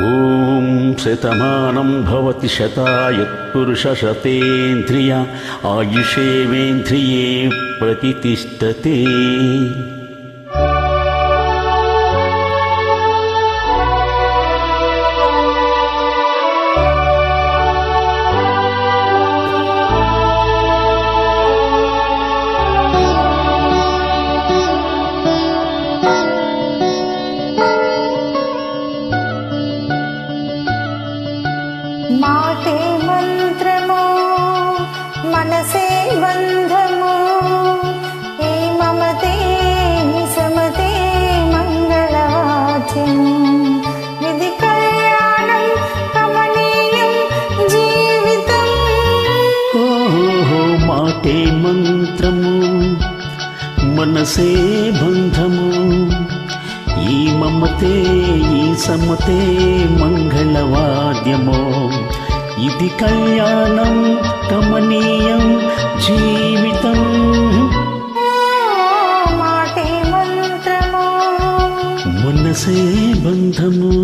ॐ शतमानं भवति शतायुत्पुरुषशतेन्द्रिय आयुषेवेन्द्रिये प्रतितिष्ठते మాటే మంత్రము మనసే బంధము. ఏ మమతే సమతే మంగళవాద్యం విధి కళ్యాణం కమనీయం జీవితం. ఓహో మాటే మంత్రము మనసే బంధము. ఈ మమతే ఈ సమతే మంగళవాద్యమో. ఇది కళ్యాణం కమనీయం జీవితం. మనసే బంధము.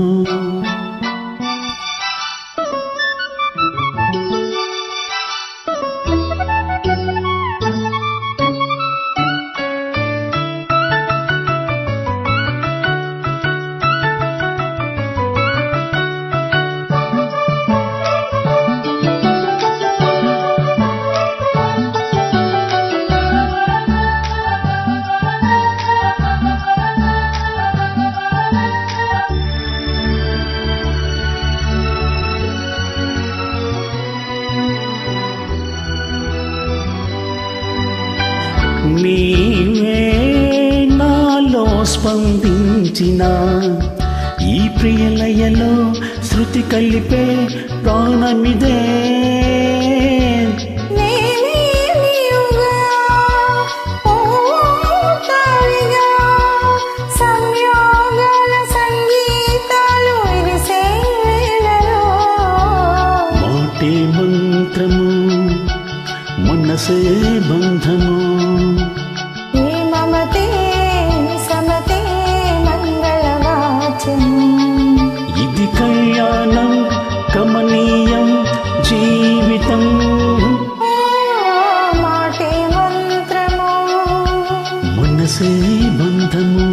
నీవే నాలో స్పందించిన ఈ ప్రియలయలో శృతి కలిపే ప్రాణమిదే. మంత్రము మనసే బంధము. ఇది కళ్యాణం కమనీయం జీవితం. మనసే బంధము.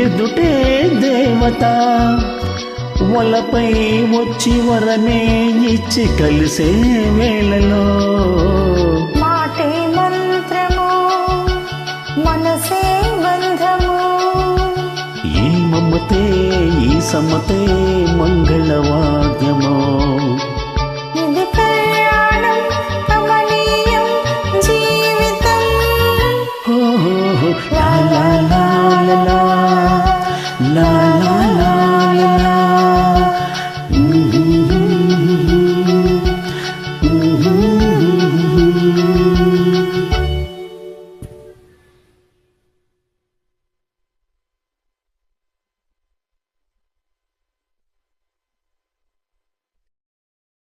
ఎదుటే దేవత వలపై వచ్చి వరమే ఇచ్చి కలిసే వేళలో. మాటే మంత్రము మనసే బంధము ఈ మమతే ఈ సమతే మంగళ